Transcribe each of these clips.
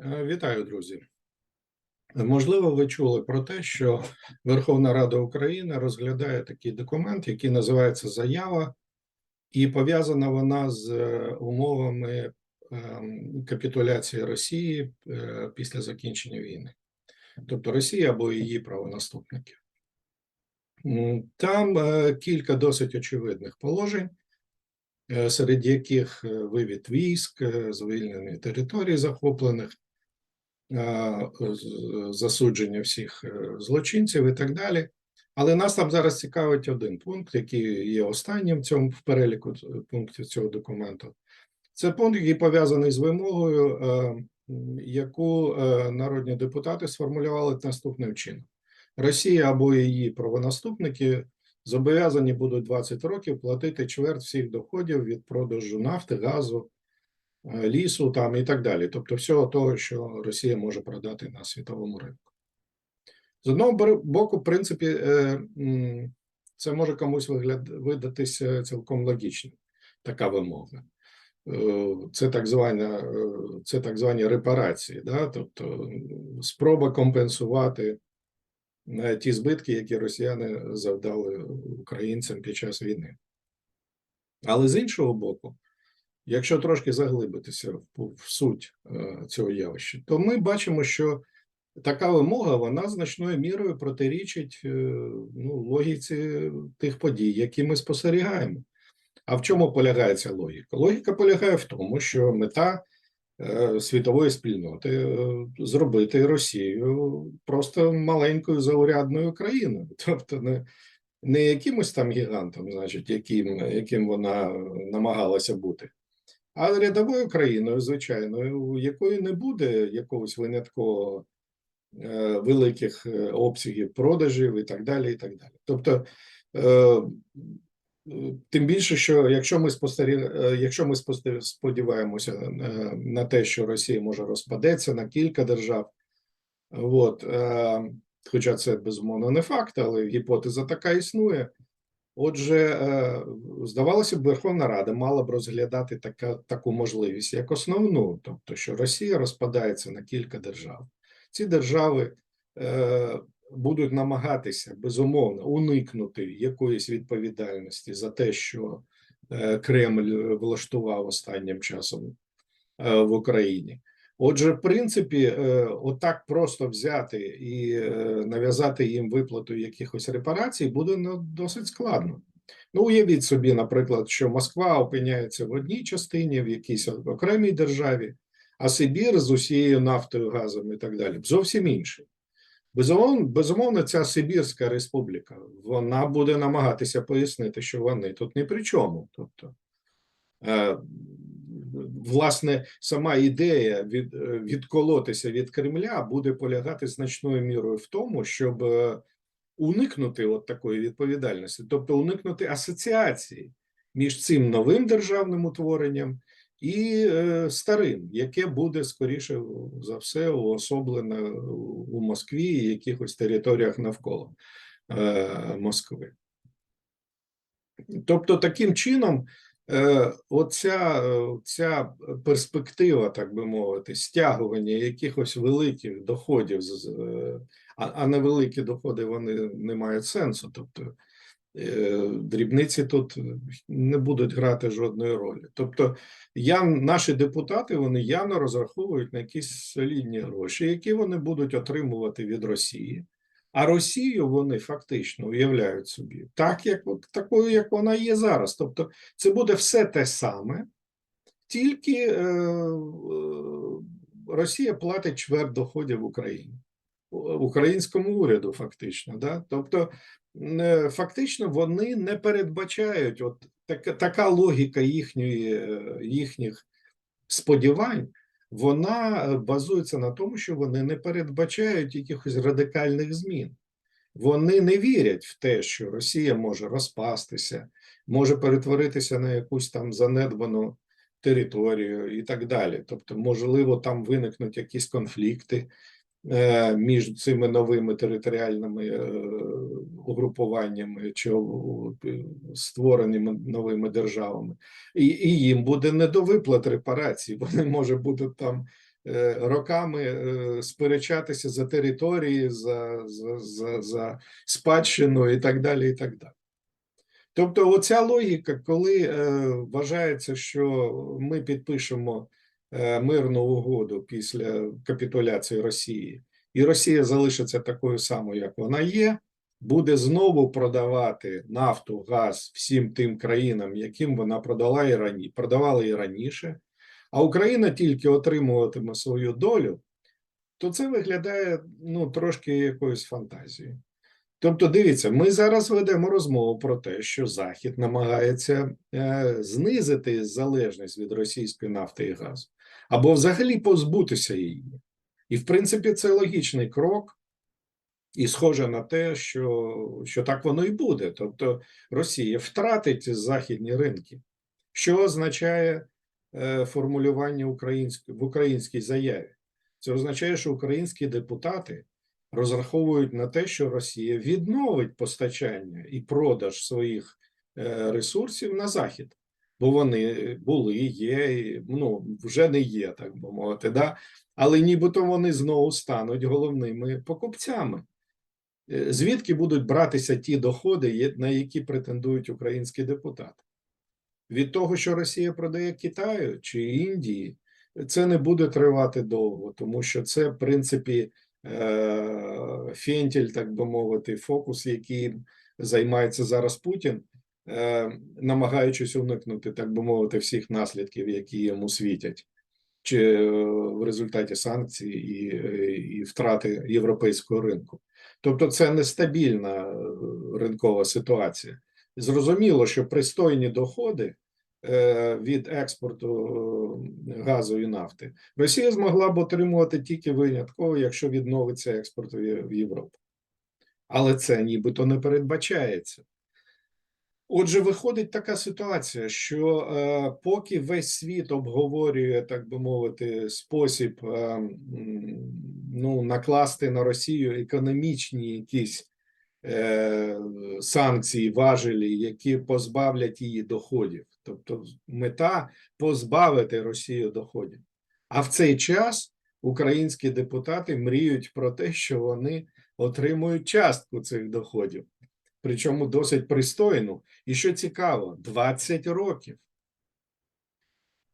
Е, Вітаю, друзі. Можливо, ви чули про те, що Верховна Рада України розглядає такий документ, який називається Заява, і пов'язана вона з е, умовами ем, капітуляції Росії е, після закінчення війни, тобто Росія або її правонаступники. Там кілька досить очевидних положень, серед яких вивід військ, звільнені територій захоплених, засудження всіх е, злочинців і так далі. Але нас там зараз цікавить один пункт, який є останнім в цьому в переліку пунктів цього документу. Це пункт, який пов'язаний з вимогою, е, яку е, народні депутати сформулювали наступним чином: Росія або її правонаступники зобов'язані будуть 20 років платити чверть всіх доходів від продажу нафти, газу, е, лісу там і так далі. Тобто, всього того, що Росія може продати на світовому ринку. З одного боку, в принципі, е, це може комусь вигляд видатися цілком логічним, така вимога. Е, Це так звана, е, це так звані репарації, да? тобто спроба компенсувати е, ті збитки, які росіяни завдали українцям під час війни. Але з іншого боку, якщо трошки заглибитися в, суть е, цього явища, то ми бачимо, що така вимога вона значною мірою протирічить е, ну, логіці тих подій, які ми спостерігаємо. А в чому полягає ця логіка? Логіка полягає в тому, що мета е, світової спільноти зробити Росію просто маленькою заурядною країною, тобто не, не якимось там гігантом, значить, яким, яким вона намагалася бути, а рядовою країною, звичайною, у якої не буде якогось виняткового е, великих е, обсягів продажів і так далі. і так далі. Тобто, е, тим більше, що якщо ми спостеріг... е, якщо ми сподіваємося на те, що Росія може розпадеться на кілька держав, от, хоча це безумовно не факт, але гіпотеза така існує. Отже, е, здавалося б, Верховна Рада мала б розглядати така, таку можливість як основну, тобто, що Росія розпадається на кілька держав. Ці держави е, будуть намагатися безумовно уникнути якоїсь відповідальності за те, що е, Кремль влаштував останнім часом е, в Україні. Отже, в принципі, е, отак просто взяти і е, нав'язати їм виплату якихось репарацій буде ну, досить складно. Ну, уявіть собі, наприклад, що Москва опиняється в одній частині, в якійсь окремій державі, а Сибір з усією нафтою, газом і так далі зовсім інший. Безумовно, безумовно, ця Сибірська республіка вона буде намагатися пояснити, що вони тут ні при чому. Тобто, е, власне, сама ідея від, е, відколотися від Кремля буде полягати значною мірою в тому, щоб е, уникнути от такої відповідальності, тобто уникнути асоціації між цим новим державним утворенням і е, старим, яке буде скоріше за все уособлене у Москві і якихось територіях навколо Москви. Тобто, таким чином, оця е, ця перспектива, так би мовити, стягування якихось великих доходів, е, а, а невеликі доходи вони не мають сенсу. Тобто е, дрібниці тут не будуть грати жодної ролі. Тобто, я, наші депутати вони явно розраховують на якісь солідні гроші, які вони будуть отримувати від Росії. А Росію вони фактично уявляють собі так, як такою, як вона є зараз. Тобто, це буде все те саме, тільки е, е, Росія платить чверть доходів Україні, українському уряду, фактично. Да? Тобто, е, фактично, вони не передбачають от така, така логіка їхньої, е, їхніх сподівань. Вона е, базується на тому, що вони не передбачають якихось радикальних змін. Вони не вірять в те, що Росія може розпастися, може перетворитися на якусь там занедбану територію і так далі. Тобто, можливо, там виникнуть якісь конфлікти між цими новими територіальними е, угрупуваннями чи е, створеними новими державами, і, і їм буде не до виплат репарацій. Вони може будуть там е, роками е, сперечатися за території, за, за, за, за спадщину і так далі. і так далі. Тобто, оця логіка, коли е, вважається, що ми підпишемо е, мирну угоду після капітуляції Росії, і Росія залишиться такою самою, як вона є, буде знову продавати нафту, газ всім тим країнам, яким вона продала і рані, продавала і раніше, а Україна тільки отримуватиме свою долю, то це виглядає ну, трошки якоюсь фантазією. Тобто, дивіться, ми зараз ведемо розмову про те, що Захід намагається е, знизити залежність від російської нафти і газу, або взагалі позбутися її. І, в принципі, це логічний крок, і схоже на те, що, що так воно і буде. Тобто, Росія втратить західні ринки, що означає е, формулювання української в українській заяві. Це означає, що українські депутати розраховують на те, що Росія відновить постачання і продаж своїх е, ресурсів на захід, бо вони були, є, ну вже не є, так би мовити, да? але нібито вони знову стануть головними покупцями. Е, Звідки будуть братися ті доходи, на які претендують українські депутати? Від того, що Росія продає Китаю чи Індії, це не буде тривати довго, тому що це, в принципі, е, фентіль, так би мовити, фокус, яким займається зараз Путін, намагаючись уникнути, так би мовити, всіх наслідків, які йому світять, чи е, в результаті санкцій і, е, і втрати європейського ринку. Тобто, це нестабільна е, ринкова ситуація. Зрозуміло, що пристойні доходи е, від експорту е, газу і нафти Росія змогла б отримувати тільки винятково, якщо відновиться експорт в Європу. Але це нібито не передбачається. Отже, виходить така ситуація, що е, поки весь світ обговорює, так би мовити, спосіб е, ну, накласти на Росію економічні якісь е, санкції, важелі, які позбавлять її доходів. Тобто мета позбавити Росію доходів. А в цей час українські депутати мріють про те, що вони отримують частку цих доходів, причому досить пристойну. І що цікаво, 20 років.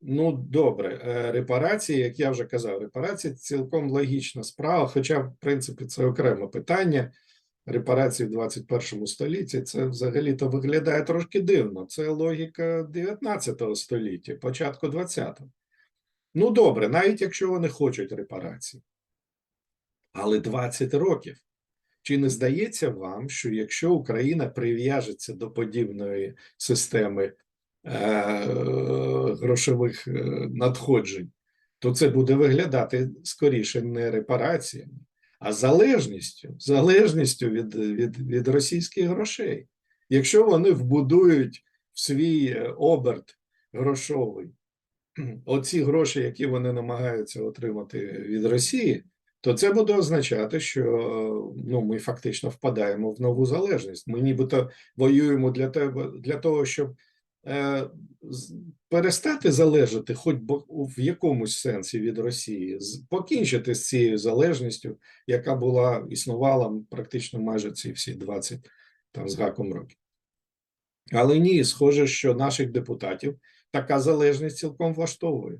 Ну, добре, е, репарації, як я вже казав, репарації цілком логічна справа, хоча, в принципі, це окреме питання. Репарації в 21 столітті це взагалі-то виглядає трошки дивно. Це логіка 19 століття, початку 20-го. Ну, добре, навіть якщо вони хочуть репарації. Але 20 років. Чи не здається вам, що якщо Україна прив'яжеться до подібної системи е, грошових е, надходжень, то це буде виглядати скоріше не репараціями, а залежністю, залежністю від, від, від російських грошей. Якщо вони вбудують в свій е, оберт грошовий оці гроші, які вони намагаються отримати від Росії, то це буде означати, що ну, ми фактично впадаємо в нову залежність. Ми нібито воюємо для того, для того щоб е, перестати залежати, хоч в якомусь сенсі від Росії, покінчити з цією залежністю, яка була існувала практично майже ці всі 20 там з гаком років. Але ні, схоже, що наших депутатів така залежність цілком влаштовує.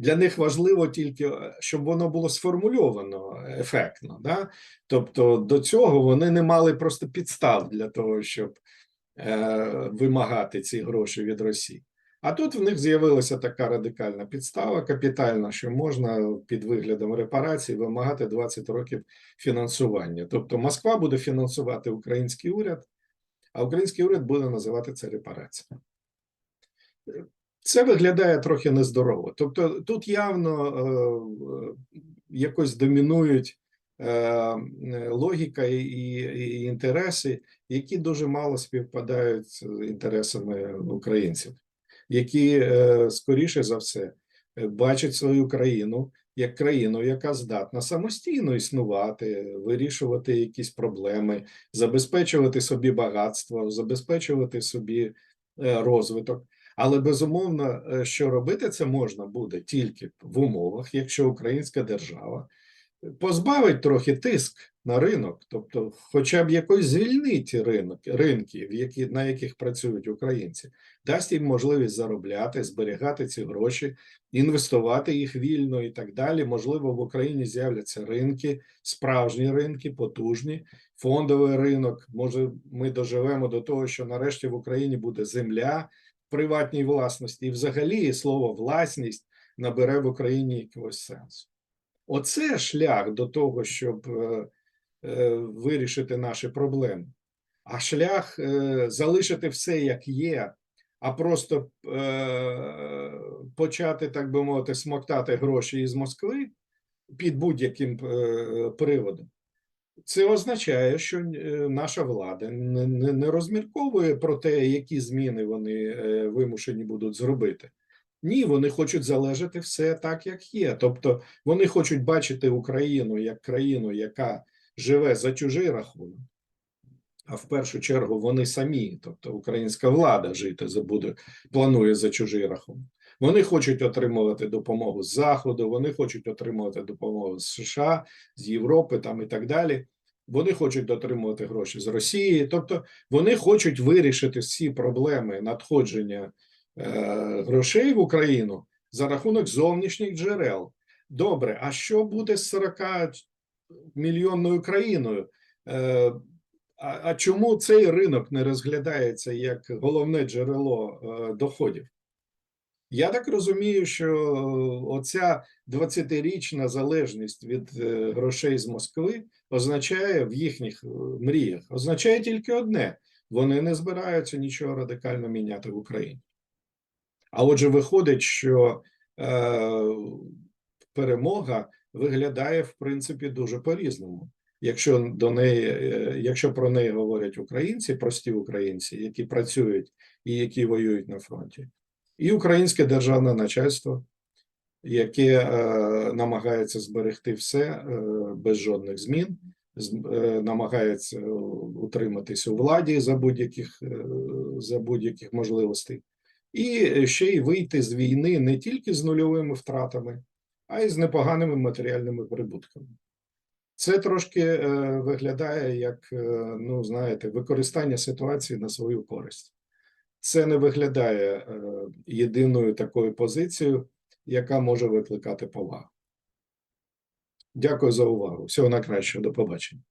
Для них важливо тільки, е, щоб воно було сформульовано ефектно. Да? Тобто до цього вони не мали просто підстав для того, щоб е, вимагати ці гроші від Росії. А тут в них з'явилася така радикальна підстава, капітальна, що можна під виглядом репарацій вимагати 20 років фінансування. Тобто Москва буде фінансувати український уряд, а український уряд буде називати це репараціями. Це виглядає трохи нездорово. Тобто, тут явно е, е, якось домінують е, логіка і, і інтереси, які дуже мало співпадають з інтересами українців, які е, скоріше за все бачать свою країну як країну, яка здатна самостійно існувати, вирішувати якісь проблеми, забезпечувати собі багатство, забезпечувати собі е, розвиток. Але безумовно, е, що робити це можна буде тільки в умовах, якщо українська держава позбавить трохи тиск на ринок, тобто, хоча б якось звільнить ринок ринки, які на яких працюють українці, дасть їм можливість заробляти, зберігати ці гроші, інвестувати їх вільно і так далі. Можливо, в Україні з'являться ринки, справжні ринки, потужні, фондовий ринок. Може, ми доживемо до того, що нарешті в Україні буде земля приватній власності, і взагалі слово власність набере в Україні якогось сенсу. Оце шлях до того, щоб е, е, вирішити наші проблеми. А шлях е, залишити все як є, а просто почати, так би мовити, смоктати гроші із Москви під будь-яким приводом. Це означає, що е, наша влада не, розмірковує про те, які зміни вони е, вимушені будуть зробити. Ні, вони хочуть залежати все так, як є. Тобто вони хочуть бачити Україну як країну, яка живе за чужий рахунок. А в першу чергу вони самі, тобто українська влада жити буде, планує за чужий рахунок. Вони хочуть отримувати допомогу з Заходу, вони хочуть отримувати допомогу з США, з Європи там і так далі. Вони хочуть отримувати гроші з Росії, тобто вони хочуть вирішити всі проблеми надходження е, грошей в Україну за рахунок зовнішніх джерел. Добре, а що буде з 40 мільйонною країною? Е, а, чому цей ринок не розглядається як головне джерело е, доходів? Я так розумію, що оця 20-річна залежність від е, грошей з Москви означає в їхніх е, мріях, означає тільки одне: вони не збираються нічого радикально міняти в Україні. А отже, виходить, що е, перемога виглядає в принципі дуже по-різному. Якщо до неї, е, якщо про неї говорять українці, прості українці, які працюють і які воюють на фронті, і українське державне начальство, яке е, намагається зберегти все е, без жодних змін, е, намагається утриматись у владі за будь-яких е, за будь-яких можливостей, і ще й вийти з війни не тільки з нульовими втратами, а й з непоганими матеріальними прибутками. Це трошки е, виглядає як, е, ну знаєте, використання ситуації на свою користь. Це не виглядає е, єдиною такою позицією, яка може викликати повагу. Дякую за увагу. Всього найкращого. До побачення.